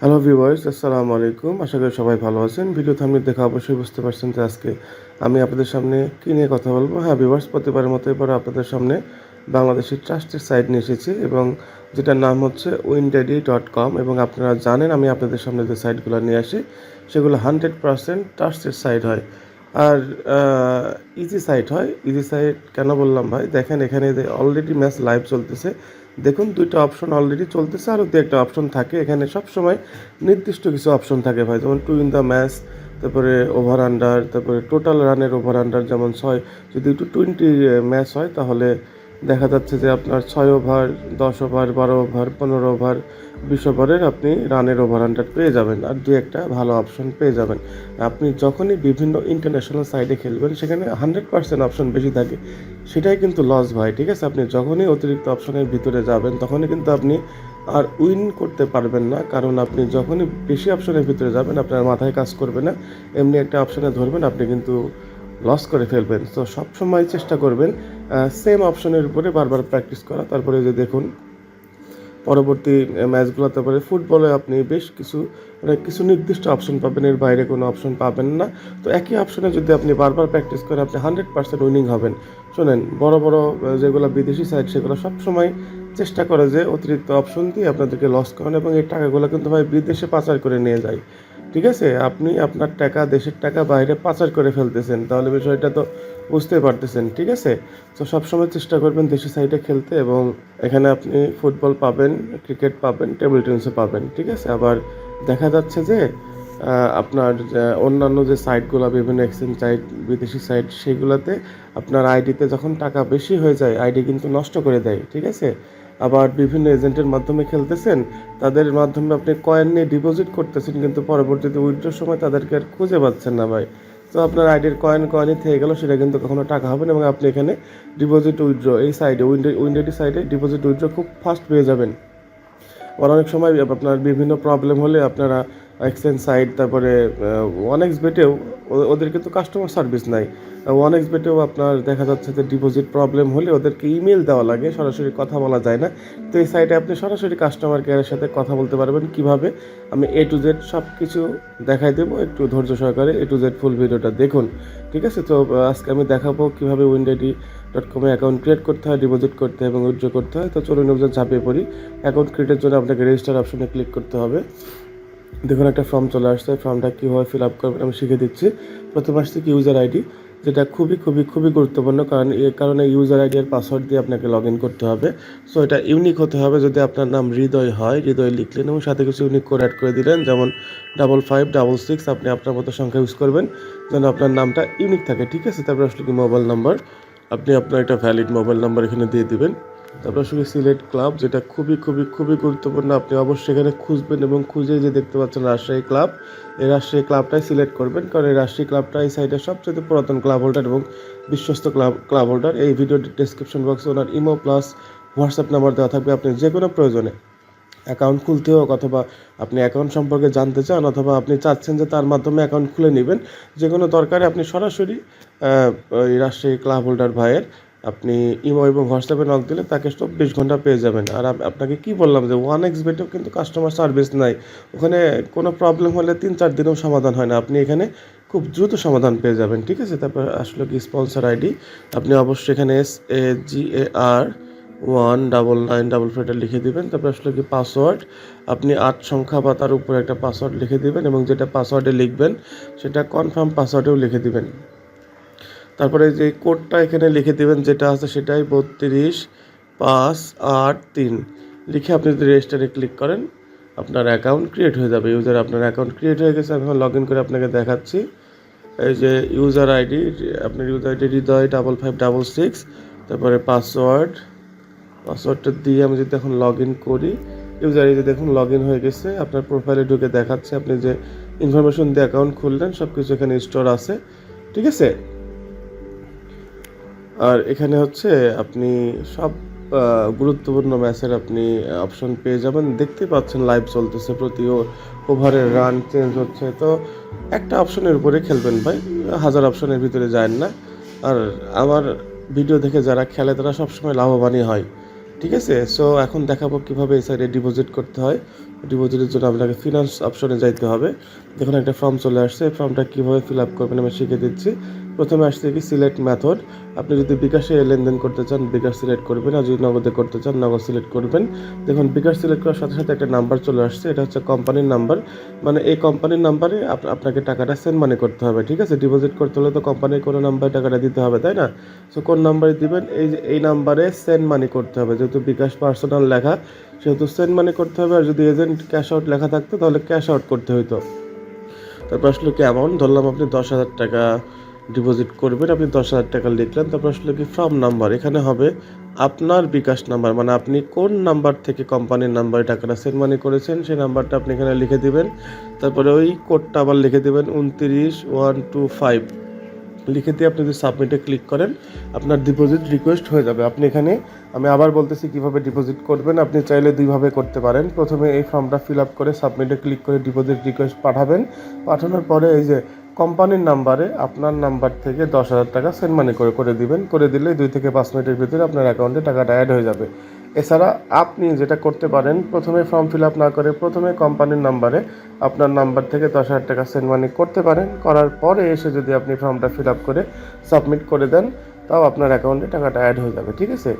Hello viewers আসসালামু আলাইকুম আশা করি সবাই ভালো আছেন। ভিডিও থামলে দেখে অবশ্যই বুঝতে পারছেন যে আজকে আমি আপনাদের সামনে কী নিয়ে কথা বলব। হ্যাঁ ভিউয়ার্স প্রতিবারের মতো এবার আপনাদের সামনে বাংলাদেশের ট্রাস্টের সাইট নিয়ে এসেছি এবং যেটার নাম হচ্ছে উইনডেডি ডট কম এবং আপনারা জানেন আমি আপনাদের সামনে যে সাইটগুলো নিয়ে আসি, সেগুলো হান্ড্রেড পার্সেন্ট ট্রাস্টের সাইট হয়। আর ইজি সাইট হয়। ইজি সাইট কেন বললাম ভাই? দেখেন এখানে অলরেডি ম্যাচ লাইভ চলতেছে। দেখুন, দুইটা অপশন অলরেডি চলতেছে, আরও দু একটা অপশন থাকে। এখানে সব সময় নির্দিষ্ট কিছু অপশন থাকে ভাই, যেমন টু ইন দ্য ম্যাচ তারপরে ওভার আন্ডার তারপরে টোটাল রানের ওভার আন্ডার যেমন ছয়। যদি একটু টোয়েন্টি ম্যাচ হয়, তাহলে দেখা যাচ্ছে যে আপনার ছয় ওভার, দশ ওভার, বারো ওভার, পনেরো ওভার, বিশ ওভারের আপনি রানের ওভার আন্ডার পেয়ে যাবেন আর দু একটা ভালো অপশন পেয়ে যাবেন। আপনি যখনই বিভিন্ন ইন্টারন্যাশনাল সাইডে খেলবেন, সেখানে হান্ড্রেড পার্সেন্ট অপশন বেশি থাকে। সেটাই কিন্তু লস ভাই, ঠিক আছে? আপনি যখনই অতিরিক্ত অপশনের ভিতরে যাবেন, তখনই কিন্তু আপনি আর উইন করতে পারবেন না। কারণ আপনি যখনই বেশি অপশনের ভিতরে যাবেন, আপনার মাথায় কাজ করবে না। এমনি একটা অপশনে ধরবেন, আপনি কিন্তু লস করে ফেলবেন। তো সবসময় চেষ্টা করবেন সেম অপশনের উপরে বারবার প্র্যাকটিস করা। তারপরে যে দেখুন, পরবর্তী ম্যাচগুলো তারপরে ফুটবলে আপনি বেশ কিছু মানে কিছু নির্দিষ্ট অপশন পাবেন, এর বাইরে কোনো অপশন পাবেন না। তো একই অপশনে যদি আপনি বারবার প্র্যাকটিস করেন, আপনি হান্ড্রেড পার্সেন্ট উইনিং হবেন। শোনেন, বড় বড় যেগুলো বিদেশি সাইড সেগুলো সবসময় চেষ্টা করে যে অতিরিক্ত অপশন দিয়ে আপনাদেরকে লস করেন এবং এই টাকাগুলো কিন্তু ভাই বিদেশে পাচার করে নিয়ে যায়। ঠিক আছে? আপনি আপনার টাকা, দেশের টাকা বাইরে পাচার করে ফেলতেছেন। তাহলে বিষয়টা তো বুঝতে পারতেছেন, ঠিক আছে? তো সবসময় চেষ্টা করবেন দেশি সাইডে খেলতে এবং এখানে আপনি ফুটবল পাবেন, ক্রিকেট পাবেন, টেবিল টেনিসও পাবেন, ঠিক আছে? আবার দেখা যাচ্ছে যে আপনার অন্যান্য যে সাইটগুলো, বিভিন্ন এক্সচেঞ্জ সাইট, বিদেশি সাইট, সেগুলোতে আপনার আইডিতে যখন টাকা বেশি হয়ে যায়, আইডি কিন্তু নষ্ট করে দেয়, ঠিক আছে? আবার বিভিন্ন এজেন্টের মাধ্যমে খেলতেছেন, তাদের মাধ্যমে আপনি কয়েন নিয়ে ডিপোজিট করতেছেন, কিন্তু পরবর্তীতে উইথড্রোর সময় তাদেরকে আর খুঁজে পাচ্ছেন না ভাই। তো আপনার আইডির কয়েন কয়েনে থেকে গেল, সেটা কিন্তু কখনো টাকা হবে না এবং আপনি এখানে ডিপোজিট উইথড্র এই সাইডে উইন্ডো উইন্ডোটি সাইডে ডিপোজিট উইথড্র খুব ফাস্ট পেয়ে যাবেন। আবার অনেক সময় আপনার বিভিন্ন প্রবলেম হলে আপনারা এক্সচেঞ্জ সাইট তারপরে ওয়ান এক্স বেটেও ওদের কিন্তু কাস্টমার সার্ভিস নাই। ওয়ান এক্স বেটেও আপনার দেখা যাচ্ছে যে ডিপোজিট প্রবলেম হলে ওদেরকে ইমেল দেওয়া লাগে, সরাসরি কথা বলা যায় না। তো এই সাইটে আপনি সরাসরি কাস্টমার কেয়ারের সাথে কথা বলতে পারবেন কীভাবে। আমি এ টু জেড সব কিছু দেখাই দেবো, একটু ধৈর্য সহকারে এ টু জেড ফুল ভিডিওটা দেখুন, ঠিক আছে? তো আজকে আমি দেখাবো কীভাবে উইন্ডোটি ডট কমে অ্যাকাউন্ট ক্রিয়েট করতে হয় ডিপোজিট করতে হয় এবং উইথড্র করতে হয়। তো চলুন ঝাঁপিয়ে পড়ি। অ্যাকাউন্ট ক্রিয়েটের জন্য আপনাকে রেজিস্টার অপশনে ক্লিক করতে হবে। দেখুন, একটা ফর্ম চলে আসছে। ফর্মটা কীভাবে ফিল আপ করবেন আমি শিখে দিচ্ছি। প্রথম আসছে কি ইউজার আইডি যেটা খুবই খুবই খুবই গুরুত্বপূর্ণ। কারণ এর কারণে ইউজার আইডি আর পাসওয়ার্ড দিয়ে আপনাকে লগ ইন করতে হবে। সো এটা ইউনিক হতে হবে যদি আপনার নাম হৃদয় হয়, হৃদয় লিখলেন এবং সাথে কিছু ইউনিক কোড অ্যাড করে দিলেন, যেমন ডাবল ফাইভ ডাবল সিক্স আপনি আপনার মতো সংখ্যা ইউজ করবেন, যেন আপনার নামটা ইউনিক থাকে। ঠিক আছে? তারপর আসলে কি মোবাইল নাম্বার আপনি আপনার একটা ভ্যালিড মোবাইল নাম্বার এখানে দিয়ে দিবেন। তারপর আসলে সিলেট ক্লাব, যেটা খুবই খুবই খুবই গুরুত্বপূর্ণ। আপনি অবশ্যই এখানে খুঁজবেন এবং খুঁজে যে দেখতে পাচ্ছেন রাজশাহী ক্লাব। এই রাজশাহী ক্লাবটাই সিলেক্ট করবেন, কারণ এই রাজশাহী ক্লাবটা এই সাইডের সবচেয়ে পুরাতন ক্লাব হোল্ডার এবং বিশ্বস্ত ক্লাব ক্লাব হোল্ডার। এই ভিডিও ডিসক্রিপশন বক্সে ওনার ইমো প্লাস হোয়াটসঅ্যাপ নাম্বার দেওয়া থাকবে আপনি যে কোনো প্রয়োজনে। অ্যাকাউন্ট খুলতে হোক অথবা আপনি অ্যাকাউন্ট সম্পর্কে জানতে চান অথবা আপনি চাচ্ছেন যে তার মাধ্যমে অ্যাকাউন্ট খুলে নেবেন যে কোনো দরকারে আপনি সরাসরি রাজশাহী ক্লাব হোল্ডার ভাইয়ের আপনি ইমো এবং হোয়াটসঅ্যাপে নক দিলে তাকে চব্বিশ ঘণ্টা পেয়ে যাবেন। আর আপনাকে কি বললাম যে ওয়ান এক্স বেটেও কিন্তু কাস্টমার সার্ভিস নাই। ওখানে কোনো প্রবলেম হলে তিন চার দিনেও সমাধান হয় না। আপনি এখানে খুব দ্রুত সমাধান পেয়ে যাবেন, ঠিক আছে? তারপর আসলে কি স্পন্সর আইডি আপনি অবশ্যই এখানে S A G A R one double nine double four এটা লিখে দিবেন। তারপর আসলে কি পাসওয়ার্ড আপনি আট সংখ্যা বা তার উপরে একটা পাসওয়ার্ড লিখে দিবেন এবং যেটা পাসওয়ার্ডে লিখবেন, সেটা কনফার্ম পাসওয়ার্ডেও লিখে দিবেন। তারপরে যে কোডটা এখানে লিখে দেবেন, যেটা আছে সেটাই বত্রিশ পাঁচ আট তিন। লিখে আপনি যদি রেজিস্টারে ক্লিক করেন, আপনার অ্যাকাউন্ট ক্রিয়েট হয়ে যাবে। ইউজার আপনার অ্যাকাউন্ট ক্রিয়েট হয়ে গেছে, আমি এখন লগ ইন করে আপনাকে দেখাচ্ছি। এই যে ইউজার আইডি আপনার user ID Hriday double five double six তারপরে পাসওয়ার্ড পাসওয়ার্ডটা দিয়ে আমি যদি এখন লগ ইন করি ইউজার আইডি দেখুন লগ ইন হয়ে গেছে, আপনার প্রোফাইলে ঢুকে দেখাচ্ছে। আপনি যে ইনফরমেশন দিয়ে অ্যাকাউন্ট খুললেন সব কিছু এখানে স্টোর আছে। ঠিক আছে? আর এখানে হচ্ছে আপনি সব গুরুত্বপূর্ণ ম্যাচের আপনি অপশন পেয়ে যাবেন। দেখতে পাচ্ছেন লাইভ চলতেছে প্রতি ওভারের রান চেঞ্জ হচ্ছে। তো একটা অপশনের উপরে খেলবেন ভাই। হাজার অপশনের ভিতরে যায় না। আর আমার ভিডিও দেখে যারা খেলে, তারা সবসময় লাভবানই হয়। ঠিক আছে? সো এখন দেখাবো কীভাবে এই সাইডে ডিপোজিট করতে হয়। ডিপোজিটের জন্য আপনাকে ফিনান্স অপশনে যাইতে হবে। দেখুন, একটা ফর্ম চলে আসছে। এই ফর্মটা কীভাবে ফিল আপ করবেন আমি শিখে দিচ্ছি। প্রথমে আসছে কি সিলেক্ট মেথড আপনি যদি বিকাশে লেনদেন করতে চান, বিকাশ সিলেক্ট করবেন, আর যদি নগদে করতে চান, নগদ সিলেক্ট করবেন। দেখুন, বিকাশ সিলেক্ট করার সাথে সাথে একটা নাম্বার চলে আসছে, এটা হচ্ছে কোম্পানির নাম্বার মানে এই কোম্পানির নাম্বারে আপ- আপনাকে টাকাটা সেন্ড মানি করতে হবে, ঠিক আছে? ডিপোজিট করতে হলে তো কোম্পানির কোনো নাম্বারে টাকাটা দিতে হবে, তাই না? সো কোন নাম্বারে দিবেন? এই যে, এই নাম্বারে সেন্ড মানি করতে হবে। যেহেতু বিকাশ পার্সোনাল লেখা, সেহেতু সেন্ড মানি করতে হবে, আর যদি এজেন্ট ক্যাশ আউট লেখা থাকতো, তাহলে ক্যাশ আউট করতে হইতো। তারপর আসলে কি অ্যামাউন্ট ধরলাম আপনি দশ হাজার টাকা। ডিপোজিট করবেন, আপনি দশ হাজার টাকা লিখলেন তারপর আসলে কি ফর্ম নাম্বার এখানে হবে আপনার বিকাশ নাম্বার মানে আপনি কোন নাম্বার থেকে কোম্পানির নাম্বারে টাকাটা সেন্ড মানি করেছেন, সেই নাম্বারটা আপনি এখানে লিখে দিবেন, তারপরে ওই কোডটা আবার লিখে দেবেন উনত্রিশ ওয়ান টু ফাইভ লিখে দিয়ে আপনি যদি সাবমিটে ক্লিক করেন, আপনার ডিপোজিট রিকোয়েস্ট হয়ে যাবে। আপনি এখানে, আমি আবার বলতেছি কীভাবে ডিপোজিট করবেন, আপনি চাইলে দুইভাবে করতে পারেন। প্রথমে এই ফর্মটা ফিল আপ করে সাবমিটে ক্লিক করে ডিপোজিট রিকোয়েস্ট পাঠাবেন। পাঠানোর পরে এই যে কোম্পানির নাম্বারে আপনার নাম্বার থেকে দশ হাজার টাকা সেন্ড মানি করে করে দিবেন। করে দিলে দুই থেকে পাঁচ মিনিটের ভিতরে আপনার অ্যাকাউন্টে টাকাটা অ্যাড হয়ে যাবে। এছাড়া আপনি যেটা করতে পারেন, প্রথমে ফর্ম ফিল আপ না করে প্রথমে কোম্পানির নাম্বারে আপনার নাম্বার থেকে দশ হাজার টাকা সেন্ড মানি করতে পারেন। করার পরে এসে যদি আপনি ফর্মটা ফিল আপ করে সাবমিট করে দেন, তাও আপনার অ্যাকাউন্টে টাকাটা অ্যাড হয়ে যাবে, ঠিক আছে?